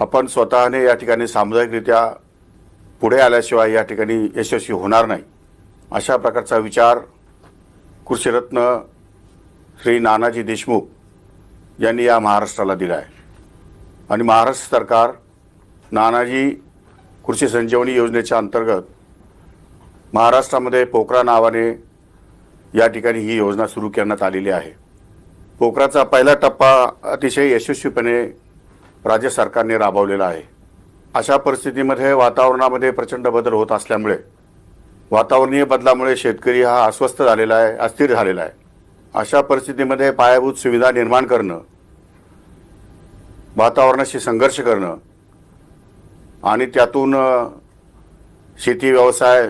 आपण स्वतःने या ठिकाणी सामुदायिकरित्या पुढे आल्याशिवाय या ठिकाणी यशस्वी होणार नाही. अशा प्रकारचा विचार कृषीरत्न श्री नानाजी देशमुख यांनी या महाराष्ट्राला दिला आहे. आणि महाराष्ट्र सरकार नानाजी कृषी संजीवनी योजनेच्या अंतर्गत महाराष्ट्रामध्ये पोकरा नावाने या ठिकाणी ही योजना सुरू करण्यात आलेली आहे. पोखराचा पहिला टप्पा अतिशय यशस्वीपणे राज्य सरकारने राबवलेला आहे. अशा परिस्थितीमध्ये वातावरणामध्ये प्रचंड बदल होत असल्यामुळे वातावरणीय बदलामुळे शेतकरी हा अस्वस्थ झालेला आहे अस्थिर झालेला आहे. अशा परिस्थितीमध्ये पायाभूत सुविधा निर्माण करणं वातावरणाशी संघर्ष करणं आणि त्यातून शेती व्यवसाय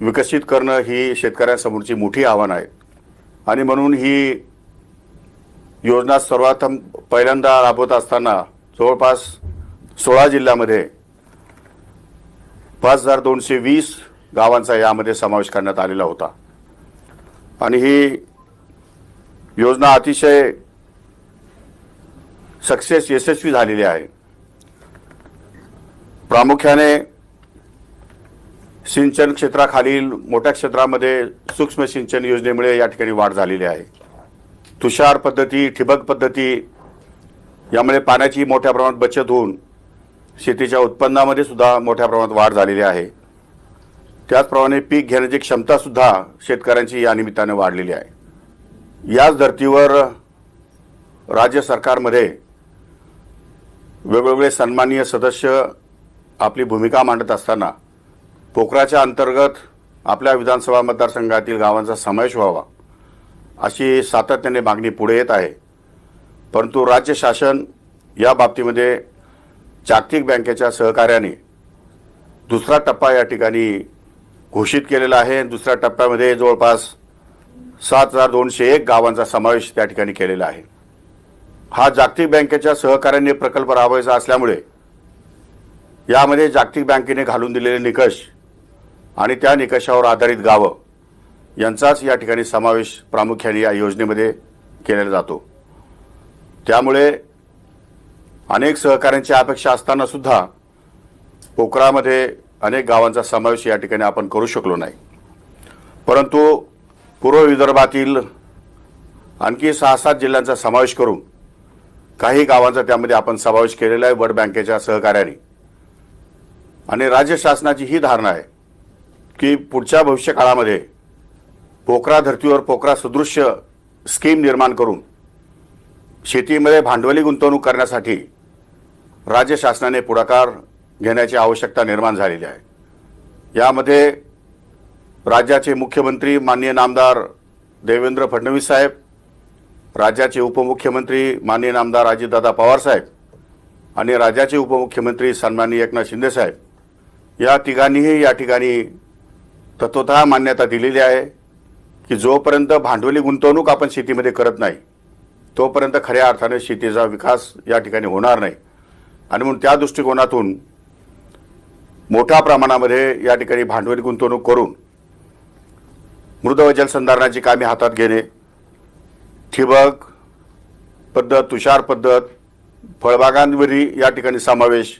विकसित करणं ही शेतकऱ्यांसमोरची मोठी आव्हानं आहेत आणि म्हणून ही योजना सर्वात पहिल्यांदा राबवत असताना जवळपास सोळा जिल्ह्यामध्ये पाच हजार दोनशे वीस गावांचा यामध्ये समावेश करण्यात आलेला होता. आणि ही योजना अतिशय सक्सेस यशस्वी झालेली आहे. प्रामुख्याने सिंचन क्षेत्राखालील मोठ्या क्षेत्रामध्ये सूक्ष्म सिंचन योजनेमुळे या ठिकाणी वाढ झालेली आहे. तुषार पद्धती ठिबक पद्धती यामुळे पाण्याची मोठ्या प्रमाणात बचत होऊन शेतीच्या उत्पन्नामध्ये सुद्धा मोठ्या प्रमाणात वाढ झालेली आहे. त्याचप्रमाणे पीक घेण्याची क्षमतासुद्धा शेतकऱ्यांची या निमित्ताने वाढलेली आहे. याच धर्तीवर राज्य सरकारमध्ये वेगवेगळे सन्माननीय सदस्य आपली भूमिका मांडत असताना पोखराच्या अंतर्गत आपल्या विधानसभा मतदारसंघातील गावांचा समावेश व्हावा. अशी सातत्याने मागणी पुढे येत आहे. परंतु राज्य शासन या बाबतीमध्ये जागतिक बँकेच्या सहकार्याने दुसरा टप्पा या ठिकाणी घोषित केलेला आहे. दुसऱ्या टप्प्यामध्ये जवळपास सात हजार दोनशे एक गावांचा समावेश त्या ठिकाणी केलेला आहे. हा जागतिक बँकेच्या सहकार्याने प्रकल्प राबवायचा असल्यामुळे यामध्ये जागतिक बँकेने घालून दिलेले निकष आणि त्या निकषावर आधारित गावं यांचाच या ठिकाणी समावेश प्रामुख्याने या योजनेमध्ये केलेला जातो. त्यामुळे अनेक सहकाऱ्यांची अपेक्षा असताना सुद्धा पोकरामध्ये अनेक गावांचा समावेश या ठिकाणी आपण करू शकलो नाही. परंतु पूर्व विदर्भातील आणखी सहा सात जिल्ह्यांचा समावेश करून काही गावांचा त्यामध्ये आपण समावेश केलेला आहे वर्ल्ड बँकेच्या सहकार्याने आणि राज्य शासनाची ही धारणा आहे की पुढच्या भविष्य काळामध्ये पोकरा धर्तीवर पोकरा सदृश्य स्कीम निर्माण करून शेतीमध्ये भांडवली गुंतवणूक करण्यासाठी राज्य शासनाने पुढाकार घेण्याची आवश्यकता निर्माण झालेली आहे. यामध्ये राज्याचे मुख्यमंत्री माननीय नामदार देवेंद्र फडणवीस साहेब राज्याचे उपमुख्यमंत्री माननीय नामदार अजितदादा पवार साहेब आणि राज्याचे उपमुख्यमंत्री सन्माननीय एकनाथ शिंदे साहेब या तिघांनीही या ठिकाणी तत्वतः मान्यता दिलेली आहे. की जोपर्यंत भांडवली गुंतवणूक आपण शेतीमध्ये करत नाही तोपर्यंत खऱ्या अर्थाने शेतीचा विकास या ठिकाणी होणार नाही. आणि म्हणून त्या दृष्टिकोनातून मोठ्या प्रमाणामध्ये या ठिकाणी भांडवली गुंतवणूक करून मृद व जलसंधारणाची कामे हातात घेणे ठिबक पद्धत तुषार पद्धत फळबागांवरही या ठिकाणी समावेश